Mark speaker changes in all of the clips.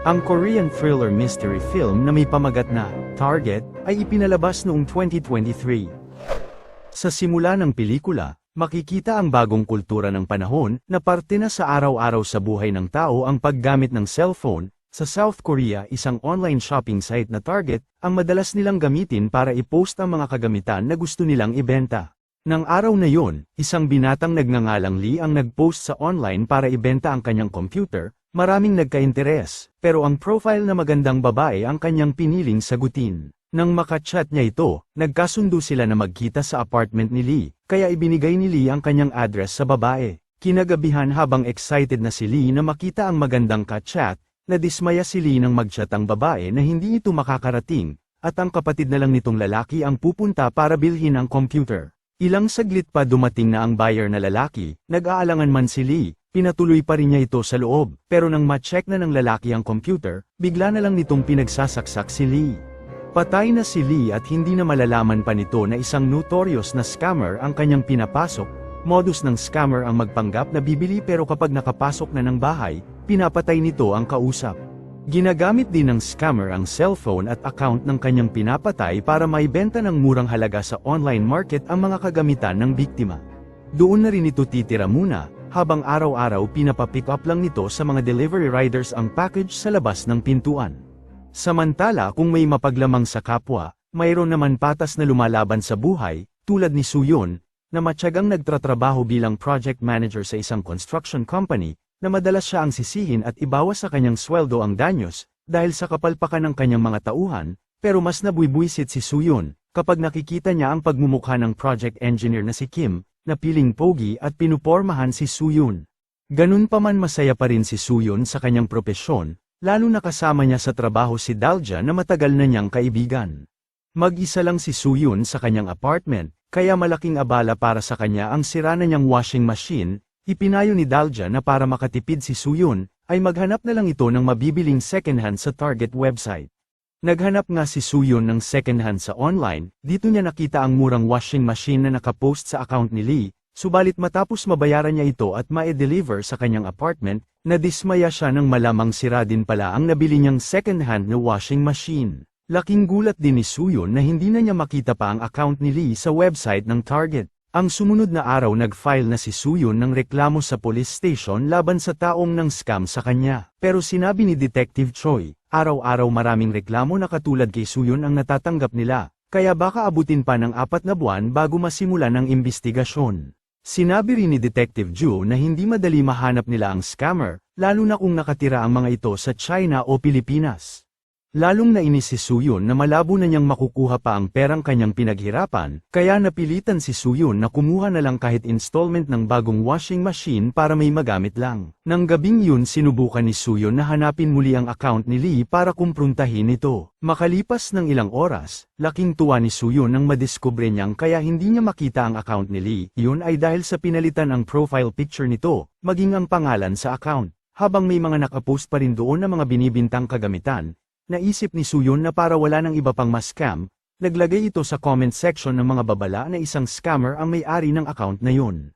Speaker 1: Ang Korean thriller mystery film na may pamagat na Target ay ipinalabas noong 2023. Sa simula ng pelikula, makikita ang bagong kultura ng panahon na parte na sa araw-araw sa buhay ng tao ang paggamit ng cellphone. Sa South Korea, isang online shopping site na Target ang madalas nilang gamitin para i-post ang mga kagamitan na gusto nilang ibenta. Nang araw na yon, isang binatang nagngangalang Lee ang nag-post sa online para ibenta ang kanyang computer, maraming nagka-interes, pero ang profile na magandang babae ang kanyang piniling sagutin. Nang makachat niya ito, nagkasundo sila na magkita sa apartment ni Lee, kaya ibinigay ni Lee ang kanyang address sa babae. Kinagabihan habang excited na si Lee na makita ang magandang kachat, nadismaya si Lee nang magchat ang babae na hindi ito makakarating, at ang kapatid na lang nitong lalaki ang pupunta para bilhin ang computer. Ilang saglit pa dumating na ang buyer na lalaki, nag-aalangan man si Lee, pinatuloy pa rin niya ito sa loob, pero nang ma-check na ng lalaki ang computer, bigla na lang nitong pinagsasaksak si Lee. Patay na si Lee at hindi na malalaman pa nito na isang notorious na scammer ang kanyang pinapasok, modus ng scammer ang magpanggap na bibili pero kapag nakapasok na ng bahay, pinapatay nito ang kausap. Ginagamit din ng scammer ang cellphone at account ng kanyang pinapatay para maibenta ng murang halaga sa online market ang mga kagamitan ng biktima. Doon na rin ito titira muna, habang araw-araw pinapapick up lang nito sa mga delivery riders ang package sa labas ng pintuan. Samantala kung may mapaglamang sa kapwa, mayroon naman patas na lumalaban sa buhay, tulad ni Suyon, na matyagang nagtratrabaho bilang project manager sa isang construction company, na madalas siya ang sisihin at ibawas sa kanyang sweldo ang danyos, dahil sa kapalpakan ng kanyang mga tauhan, pero mas nabuybuisit si Suyon, kapag nakikita niya ang pagmumukha ng project engineer na si Kim, na piling pogi at pinupormahan si Suyon. Ganun pa man masaya pa rin si Suyon sa kanyang propesyon, lalo na kasama niya sa trabaho si Dalja na matagal na niyang kaibigan. Mag-isa lang si Suyon sa kanyang apartment, kaya malaking abala para sa kanya ang sira na niyang washing machine, Ipinayo ni Dalja na para makatipid si Suyun, ay maghanap na lang ito ng mabibiling secondhand sa Target website. Naghanap nga si Suyun ng secondhand sa online, dito niya nakita ang murang washing machine na nakapost sa account ni Lee, subalit matapos mabayaran niya ito at ma-deliver sa kanyang apartment, nadismaya siya nang malamang sira din pala ang nabili niyang secondhand na washing machine. Laking gulat din ni Suyun na hindi na niya makita pa ang account ni Lee sa website ng Target. Ang sumunod na araw nag-file na si Suyon ng reklamo sa police station laban sa taong ng scam sa kanya. Pero sinabi ni Detective Choi, araw-araw maraming reklamo na katulad kay Suyon ang natatanggap nila, kaya baka abutin pa ng apat na buwan bago masimulan ang imbestigasyon. Sinabi rin ni Detective Ju na hindi madali mahanap nila ang scammer, lalo na kung nakatira ang mga ito sa China o Pilipinas. Lalong nainis si Suyon na malabo na niyang makukuha pa ang perang kanyang pinaghirapan, kaya napilitan si Suyon na kumuha na lang kahit installment ng bagong washing machine para may magamit lang. Nang gabing yun sinubukan ni Suyon na hanapin muli ang account ni Lee para kumpruntahin ito. Makalipas ng ilang oras, laking tuwa ni Suyon nang madiskubre niyang kaya hindi niya makita ang account ni Lee. Yun ay dahil sa pinalitan ang profile picture nito, maging ang pangalan sa account. Habang may mga nakapost pa rin doon na mga binibintang kagamitan, Naisip ni Suyon na para wala ng iba pang mas scam, naglagay ito sa comment section ng mga babala na isang scammer ang may-ari ng account na yun.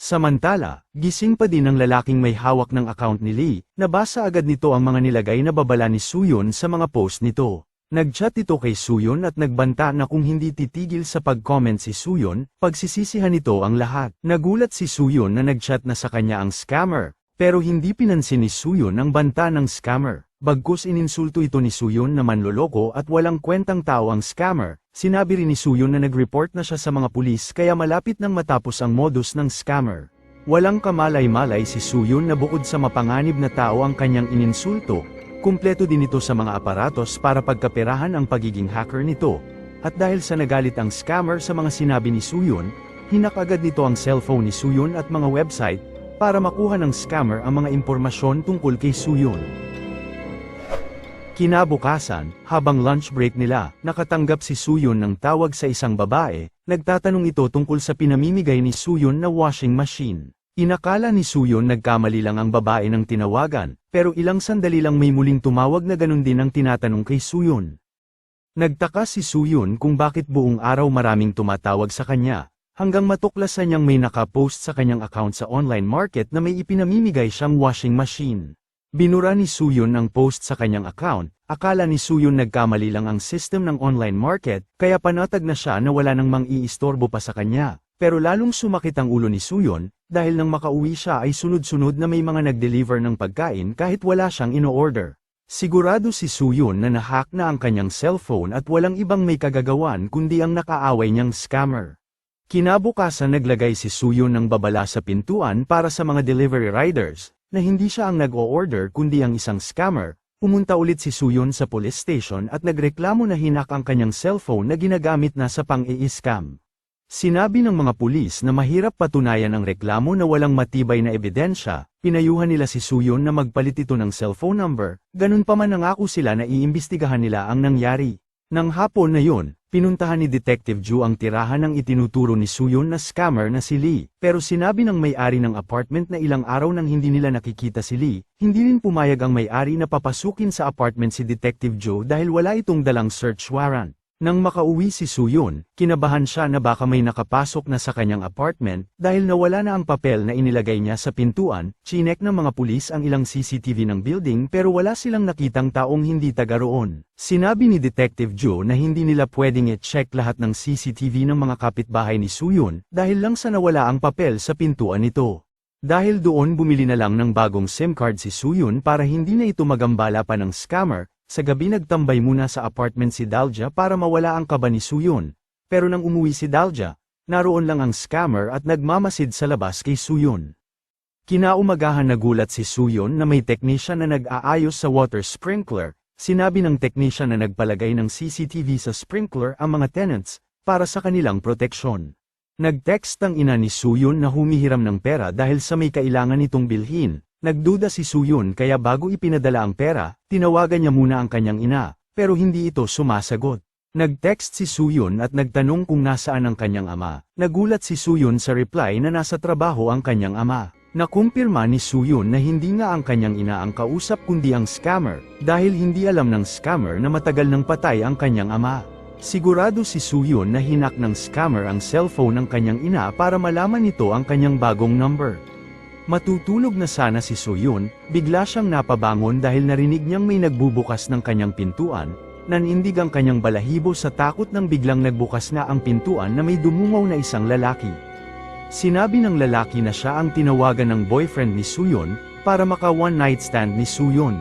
Speaker 1: Samantala, gising pa din ng lalaking may hawak ng account ni Lee, nabasa agad nito ang mga nilagay na babala ni Suyon sa mga post nito. Nagchat ito kay Suyon at nagbanta na kung hindi titigil sa pag-comment si Suyon, pagsisisihan nito ang lahat. Nagulat si Suyon na nagchat na sa kanya ang scammer, pero hindi pinansin ni Suyon ang banta ng scammer. Bagkus ininsulto ito ni Suyon na manloloko at walang kwentang tao ang scammer, sinabi rin ni Suyon na nag-report na siya sa mga pulis kaya malapit nang matapos ang modus ng scammer. Walang kamalay-malay si Suyon na bukod sa mapanganib na tao ang kanyang ininsulto, kumpleto din ito sa mga aparatos para pagkaperahan ang pagiging hacker nito. At dahil sa nagalit ang scammer sa mga sinabi ni Suyon, hinak agad nito ang cellphone ni Suyon at mga website, para makuha ng scammer ang mga impormasyon tungkol kay Suyon. Kinabukasan, habang lunch break nila, nakatanggap si Suyon ng tawag sa isang babae, nagtatanong ito tungkol sa pinamimigay ni Suyon na washing machine. Inakala ni Suyon nagkamali lang ang babae ng tinawagan, pero ilang sandali lang may muling tumawag na ganun din ang tinatanong kay Suyon. Nagtaka si Suyon kung bakit buong araw maraming tumatawag sa kanya, hanggang matuklasan niyang may nakapost sa kanyang account sa online market na may ipinamimigay siyang washing machine. Binura ni Suyon ang post sa kanyang account, akala ni Suyon nagkamali lang ang system ng online market, kaya panatag na siya na wala nang mang-iistorbo pa sa kanya. Pero lalong sumakit ang ulo ni Suyon, dahil nang makauwi siya ay sunod-sunod na may mga nag-deliver ng pagkain kahit wala siyang ino-order. Sigurado si Suyon na nahack na ang kanyang cellphone at walang ibang may kagagawan kundi ang nakaaway niyang scammer. Kinabukasan naglagay si Suyon ng babala sa pintuan para sa mga delivery riders, na hindi siya ang nag-o-order kundi ang isang scammer, pumunta ulit si Suyon sa police station at nagreklamo na hinak ang kanyang cellphone na ginagamit na sa pang-i-scam. Sinabi ng mga pulis na mahirap patunayan ang reklamo na walang matibay na ebidensya, pinayuhan nila si Suyon na magpalit ito ng cellphone number, ganun pa man nangako sila na iimbestigahan nila ang nangyari. Nang hapon na yun, pinuntahan ni Detective Ju ang tirahan ng itinuturo ni Suyon na scammer na si Lee, pero sinabi ng may-ari ng apartment na ilang araw nang hindi nila nakikita si Lee, hindi rin pumayag ang may-ari na papasukin sa apartment si Detective Joe dahil wala itong dalang search warrant. Nang makauwi si Suyon, kinabahan siya na baka may nakapasok na sa kanyang apartment, dahil nawala na ang papel na inilagay niya sa pintuan, chinek ng mga pulis ang ilang CCTV ng building pero wala silang nakitang taong hindi taga roon. Sinabi ni Detective Joe na hindi nila pwedeng i-check lahat ng CCTV ng mga kapitbahay ni Suyon, dahil lang sa nawala ang papel sa pintuan nito. Dahil doon bumili na lang ng bagong SIM card si Suyon para hindi na ito magambala pa ng scammer, sa gabi nagtambay muna sa apartment si Dalja para mawala ang kaba ni Suyon. Pero nang umuwi si Dalja, naroon lang ang scammer at nagmamasid sa labas kay Suyon. Kinaumagahan nagulat si Suyon na may technician na nag-aayos sa water sprinkler, sinabi ng technician na nagpalagay ng CCTV sa sprinkler ang mga tenants, para sa kanilang proteksyon. Nag-text ang ina ni Suyon na humihiram ng pera dahil sa may kailangan itong bilhin, Nagduda si Suyon kaya bago ipinadala ang pera, tinawagan niya muna ang kanyang ina, pero hindi ito sumasagot. Nag-text si Suyon at nagtanong kung nasaan ang kanyang ama. Nagulat si Suyon sa reply na nasa trabaho ang kanyang ama. Nakumpirma ni Suyon na hindi nga ang kanyang ina ang kausap kundi ang scammer, dahil hindi alam ng scammer na matagal nang patay ang kanyang ama. Sigurado si Suyon na hinak ng scammer ang cellphone ng kanyang ina para malaman nito ang kanyang bagong number. Matutulog na sana si Soyun, bigla siyang napabangon dahil narinig niyang may nagbubukas ng kanyang pintuan, nanindig ang kanyang balahibo sa takot nang biglang nagbukas na ang pintuan na may dumungaw na isang lalaki. Sinabi ng lalaki na siya ang tinawagan ng boyfriend ni Suyon, para maka one night stand ni Suyon.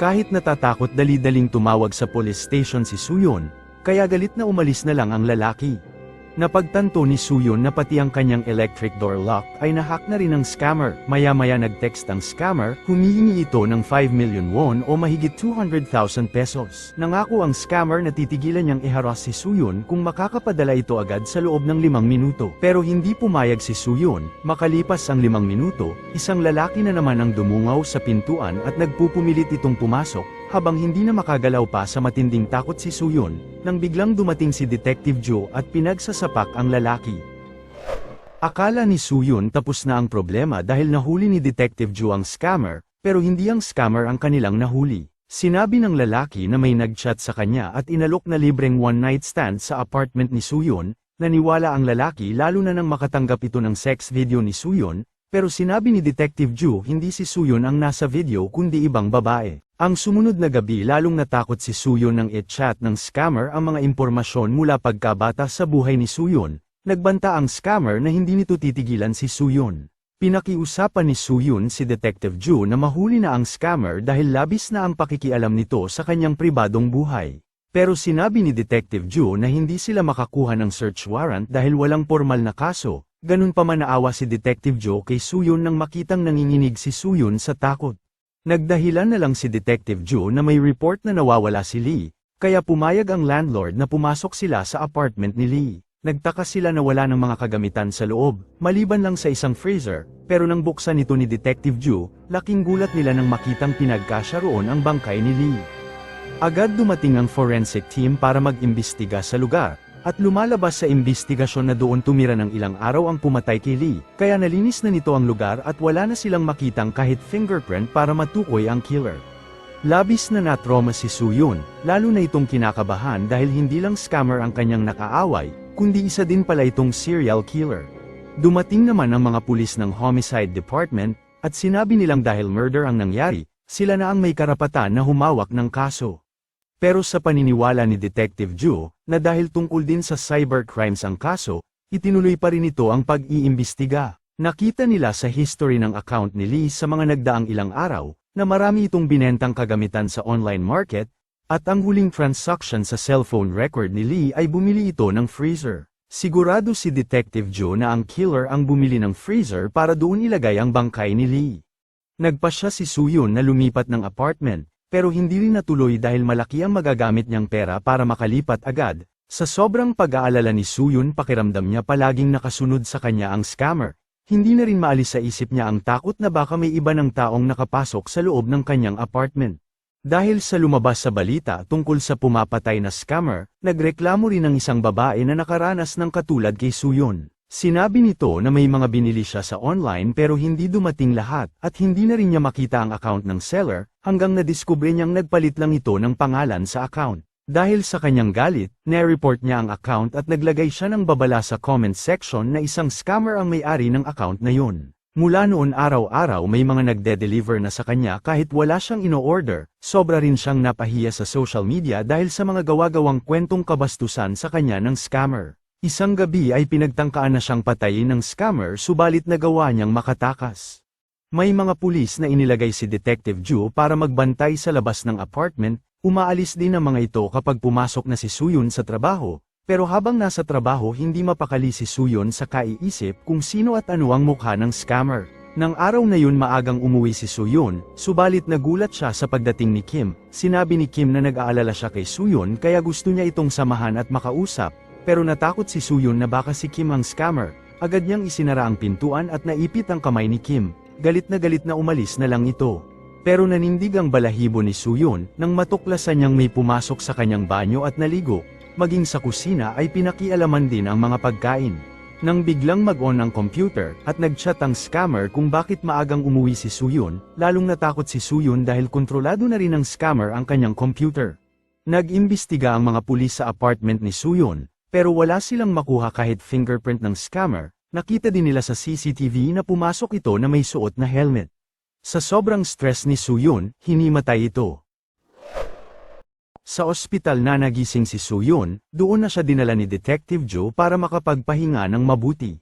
Speaker 1: Kahit natatakot dali-daling tumawag sa police station si Suyon, kaya galit na umalis na lang ang lalaki. Napagtanto ni Suyon na pati ang kanyang electric door lock ay nahack na rin ng scammer. Maya-maya nag-text ang scammer, humihingi ito ng 5 million won o mahigit 200,000 pesos. Nangako ang scammer na titigilan niyang iharas si Suyon kung makakapadala ito agad sa loob ng limang minuto. Pero hindi pumayag si Suyon, makalipas ang limang minuto, isang lalaki na naman ang dumungaw sa pintuan at nagpupumilit itong pumasok, habang hindi na makagalaw pa sa matinding takot si Suyon, nang biglang dumating si Detective Joe at pinagsasapak ang lalaki. Akala ni Suyon tapos na ang problema dahil nahuli ni Detective Joe ang scammer, pero hindi ang scammer ang kanilang nahuli. Sinabi ng lalaki na may nagchat sa kanya at inalok na libreng one-night stand sa apartment ni Suyon, naniwala ang lalaki lalo na nang makatanggap ito ng sex video ni Suyon, pero sinabi ni Detective Ju hindi si Suyon ang nasa video kundi ibang babae. Ang sumunod na gabi lalong natakot si Suyon nang i-chat ng scammer ang mga impormasyon mula pagkabata sa buhay ni Suyon. Nagbanta ang scammer na hindi nito titigilan si Suyon. Pinakiusapan ni Suyon si Detective Ju na mahuli na ang scammer dahil labis na ang pakikialam nito sa kanyang pribadong buhay. Pero sinabi ni Detective Ju na hindi sila makakuha ng search warrant dahil walang formal na kaso, Ganun pa man naawa si Detective Joe kay Suyon nang makitang nanginginig si Suyon sa takot. Nagdahilan na lang si Detective Joe na may report na nawawala si Lee, kaya pumayag ang landlord na pumasok sila sa apartment ni Lee. Nagtaka sila na wala ng mga kagamitan sa loob, maliban lang sa isang freezer, pero nang buksan ito ni Detective Joe, laking gulat nila nang makitang pinagkasya roon ang bangkay ni Lee. Agad dumating ang forensic team para mag-imbestiga sa lugar, at lumalabas sa imbestigasyon na doon tumira ng ilang araw ang pumatay kay Lee, kaya nalinis na nito ang lugar at wala na silang makitang kahit fingerprint para matukoy ang killer. Labis na natroma si Suyun, lalo na itong kinakabahan dahil hindi lang scammer ang kanyang nakaaway, kundi isa din pala itong serial killer. Dumating naman ang mga pulis ng Homicide Department, at sinabi nilang dahil murder ang nangyari, sila na ang may karapatan na humawak ng kaso. Pero sa paniniwala ni Detective Joe, na dahil tungkol din sa cybercrimes ang kaso, itinuloy pa rin ito ang pag-iimbestiga. Nakita nila sa history ng account ni Lee sa mga nagdaang ilang araw, na marami itong binentang kagamitan sa online market, at ang huling transaction sa cellphone record ni Lee ay bumili ito ng freezer. Sigurado si Detective Joe na ang killer ang bumili ng freezer para doon ilagay ang bangkay ni Lee. Nagpa siya si Suyun na lumipat ng apartment, pero hindi rin natuloy dahil malaki ang magagamit niyang pera para makalipat agad. Sa sobrang pag-aalala ni Suyun pakiramdam niya palaging nakasunod sa kanya ang scammer. Hindi na rin maalis sa isip niya ang takot na baka may iba ng taong nakapasok sa loob ng kanyang apartment. Dahil sa lumabas sa balita tungkol sa pumapatay na scammer, nagreklamo rin ng isang babae na nakaranas ng katulad kay Suyon. Sinabi nito na may mga binili siya sa online pero hindi dumating lahat at hindi na rin niya makita ang account ng seller hanggang nadiskubre niyang nagpalit lang ito ng pangalan sa account. Dahil sa kanyang galit, na-report niya ang account at naglagay siya ng babala sa comment section na isang scammer ang may-ari ng account na yun. Mula noon araw-araw may mga nagde-deliver na sa kanya kahit wala siyang ino-order, sobra rin siyang napahiya sa social media dahil sa mga gawa-gawang kwentong kabastusan sa kanya ng scammer. Isang gabi ay pinagtangkaan na siyang patayin ng scammer subalit nagawa niyang makatakas. May mga pulis na inilagay si Detective Ju para magbantay sa labas ng apartment, umaalis din ang mga ito kapag pumasok na si Suyun sa trabaho, pero habang nasa trabaho hindi mapakali si Suyun sa kaiisip kung sino at ano ang mukha ng scammer. Nang araw na yun maagang umuwi si Suyun, subalit nagulat siya sa pagdating ni Kim. Sinabi ni Kim na nag-aalala siya kay Suyun kaya gusto niya itong samahan at makausap, pero natakot si Suyun na baka si Kim ang scammer. Agad niyang isinara ang pintuan at naipit ang kamay ni Kim. Galit na galit na umalis na lang ito. Pero nanindig ang balahibo ni Suyun nang matuklasan niyang may pumasok sa kanyang banyo at naligo, maging sa kusina ay pinakialaman din ang mga pagkain. Nang biglang mag-on ang computer at nag-chat ang scammer kung bakit maagang umuwi si Suyun, lalong natakot si Suyun dahil kontrolado na rin ng scammer ang kanyang computer. Nag-imbestiga ang mga pulis sa apartment ni Suyun, pero wala silang makuha kahit fingerprint ng scammer, nakita din nila sa CCTV na pumasok ito na may suot na helmet. Sa sobrang stress ni Suyun, hinimatay ito. Sa ospital na nagising si Suyun, doon na siya dinala ni Detective Joe para makapagpahinga ng mabuti.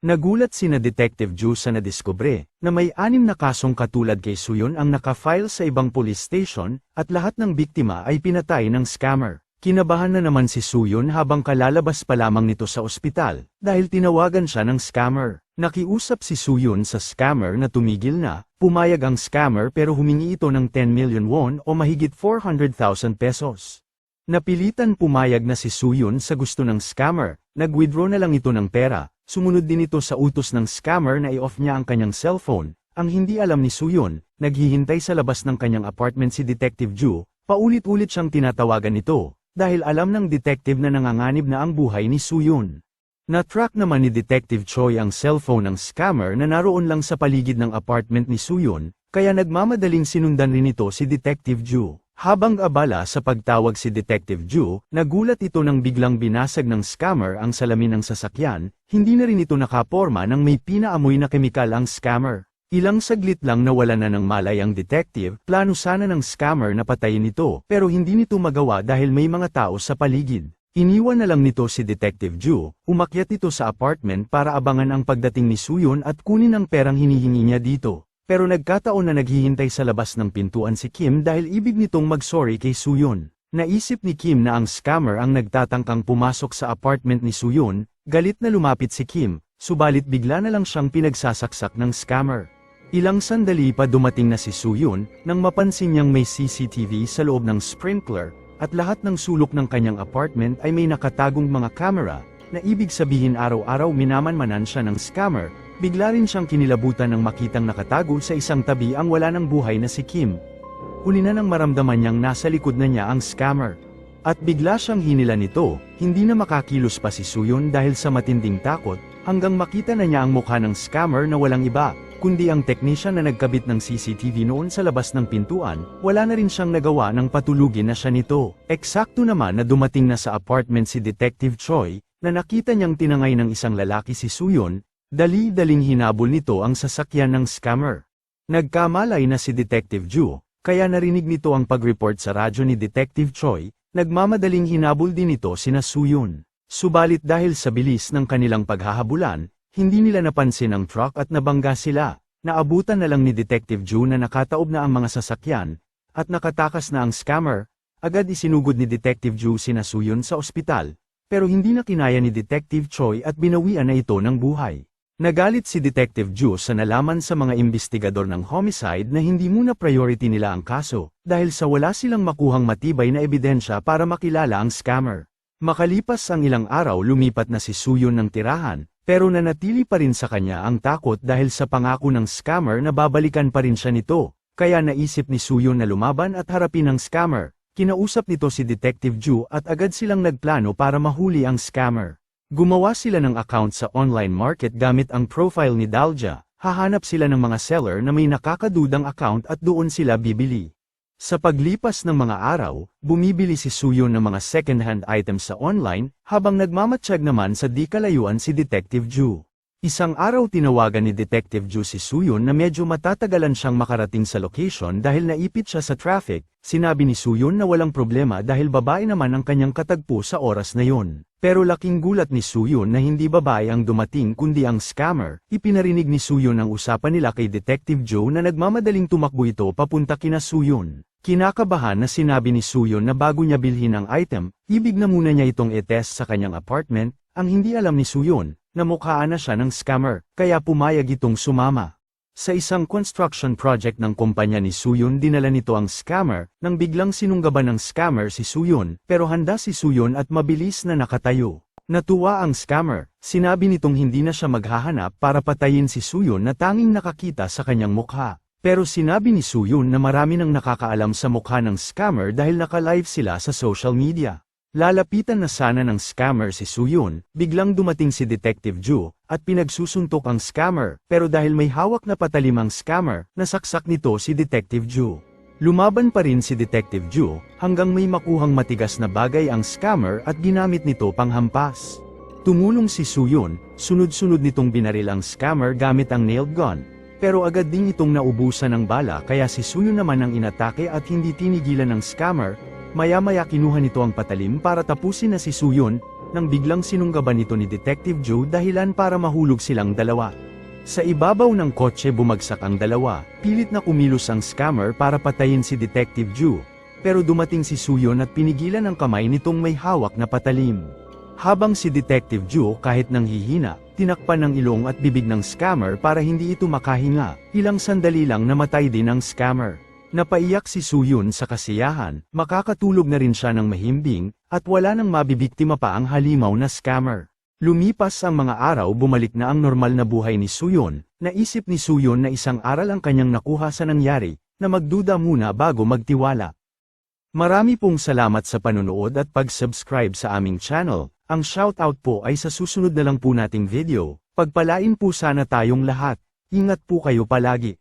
Speaker 1: Nagulat sina Detective Joe sa nadiskubre, na may anim na kasong katulad kay Suyun ang nakafile sa ibang police station, at lahat ng biktima ay pinatay ng scammer. Kinabahan na naman si Suyun habang kalalabas pa lamang nito sa ospital, dahil tinawagan siya ng scammer. Nakiusap si Suyun sa scammer na tumigil na, pumayag ang scammer pero humingi ito ng 10 million won o mahigit 400,000 pesos. Napilitan pumayag na si Suyun sa gusto ng scammer, nag-withdraw na lang ito ng pera, sumunod din ito sa utos ng scammer na i-off niya ang kanyang cellphone, ang hindi alam ni Suyun, naghihintay sa labas ng kanyang apartment si Detective Ju, paulit-ulit siyang tinatawagan ito, dahil alam ng detective na nanganganib na ang buhay ni Suyun. Na-track naman ni Detective Choi ang cellphone ng scammer na naroon lang sa paligid ng apartment ni Suyun, kaya nagmamadaling sinundan rin ito si Detective Ju. Habang abala sa pagtawag si Detective Ju, nagulat ito nang biglang binasag ng scammer ang salamin ng sasakyan, hindi na rin ito nakaporma nang may pinaamoy na kemikal ang scammer. Ilang saglit lang nawala na ng malay ang detective, plano sana ng scammer na patayin ito, pero hindi nito magawa dahil may mga tao sa paligid. Iniwan na lang nito si Detective Ju, umakyat ito sa apartment para abangan ang pagdating ni Suyun at kunin ang perang hinihingi niya dito. Pero nagkataon na naghihintay sa labas ng pintuan si Kim dahil ibig nitong mag-sorry kay Suyun. Naisip ni Kim na ang scammer ang nagtatangkang pumasok sa apartment ni Suyun, galit na lumapit si Kim, subalit bigla na lang siyang pinagsasaksak ng scammer. Ilang sandali pa dumating na si Suyun, nang mapansin niyang may CCTV sa loob ng sprinkler, at lahat ng sulok ng kanyang apartment ay may nakatagong mga camera, na ibig sabihin araw-araw minamanmanan siya ng scammer, bigla rin siyang kinilabutan ng makitang nakatago sa isang tabi ang wala ng buhay na si Kim. Huli na nang maramdaman niyang nasa likod na niya ang scammer. At bigla siyang hinila nito, hindi na makakilos pa si Suyon dahil sa matinding takot, hanggang makita na niya ang mukha ng scammer na walang iba, kundi ang technician na nagkabit ng CCTV noon sa labas ng pintuan, wala na rin siyang nagawa ng patulugin na siya nito. Eksakto naman na dumating na sa apartment si Detective Choi, na nakita niyang tinangay ng isang lalaki si Suyon, dali-daling hinabol nito ang sasakyan ng scammer. Nagkamalay na si Detective Ju, Kaya narinig nito ang pag-report sa radyo ni Detective Choi, nagmamadaling hinabol din ito sina Suyun. Subalit dahil sa bilis ng kanilang paghahabulan, hindi nila napansin ang truck at nabangga sila. Naabutan na lang ni Detective Ju na nakataob na ang mga sasakyan, at nakatakas na ang scammer, agad isinugod ni Detective Ju sina Suyun sa ospital, pero hindi na kinaya ni Detective Choi at binawian na ito ng buhay. Nagalit si Detective Ju sa nalaman sa mga investigador ng homicide na hindi muna priority nila ang kaso, dahil sa wala silang makuhang matibay na ebidensya para makilala ang scammer. Makalipas ang ilang araw lumipat na si Suyun ng tirahan, pero nanatili pa rin sa kanya ang takot dahil sa pangako ng scammer na babalikan pa rin siya nito, kaya naisip ni Suyun na lumaban at harapin ang scammer. Kinausap nito si Detective Ju at agad silang nagplano para mahuli ang scammer. Gumawa sila ng account sa online market gamit ang profile ni Dalja, hahanap sila ng mga seller na may nakakadudang account at doon sila bibili. Sa paglipas ng mga araw, bumibili si Suyon ng mga second-hand items sa online, habang nagmamatsyag naman sa di kalayuan si Detective Ju. Isang araw tinawagan ni Detective Ju si Suyon na medyo matatagalan siyang makarating sa location dahil naipit siya sa traffic, sinabi ni Suyon na walang problema dahil babae naman ang kanyang katagpo sa oras na yon. Pero laking gulat ni Suyon na hindi babae ang dumating kundi ang scammer, ipinarinig ni Suyon ang usapan nila kay Detective Joe na nagmamadaling tumakbo ito papunta kina Suyon. Kinakabahan na sinabi ni Suyon na bago niya bilhin ang item, ibig na muna niya itong i-test sa kanyang apartment, ang hindi alam ni Suyon, na mukhaan na siya ng scammer, kaya pumayag itong sumama. Sa isang construction project ng kumpanya ni Suyon dinala nito ang scammer, nang biglang sinunggaban ng scammer si Suyon, pero handa si Suyon at mabilis na nakatayo. Natuwa ang scammer, sinabi nitong hindi na siya maghahanap para patayin si Suyon na tanging nakakita sa kanyang mukha. Pero sinabi ni Suyun na marami nang nakakaalam sa mukha ng scammer dahil naka-live sila sa social media. Lalapitan na sana ng scammer si Suyun, biglang dumating si Detective Ju, at pinagsusuntok ang scammer, pero dahil may hawak na patalim ang scammer, nasaksak nito si Detective Ju. Lumaban pa rin si Detective Ju, hanggang may makuhang matigas na bagay ang scammer at ginamit nito panghampas. Tumulong si Suyun, sunod-sunod nitong binaril ang scammer gamit ang nailed gun, pero agad ding itong naubusan ng bala kaya si Suyo naman ang inatake at hindi tinigilan ng scammer, maya-maya kinuha nito ang patalim para tapusin na si Suyon, nang biglang sinunggaban nito ni Detective Joe dahilan para mahulog silang dalawa. Sa ibabaw ng kotse bumagsak ang dalawa, pilit na kumilos ang scammer para patayin si Detective Joe, pero dumating si Suyon at pinigilan ang kamay nitong may hawak na patalim. Habang si Detective Joe kahit nang hihina, tinakpan ng ilong at bibig ng scammer para hindi ito makahinga, ilang sandali lang namatay din ang scammer. Napaiyak si Suyun sa kasiyahan, makakatulog na rin siya ng mahimbing, at wala nang mabibiktima pa ang halimaw na scammer. Lumipas ang mga araw bumalik na ang normal na buhay ni Suyun, naisip ni Suyun na isang aral ang kanyang nakuha sa nangyari, na magduda muna bago magtiwala. Marami pong salamat sa panonood at pag-subscribe sa aming channel. Ang shoutout po ay sa susunod na lang po nating video. Pagpalain po sana tayong lahat. Ingat po kayo palagi.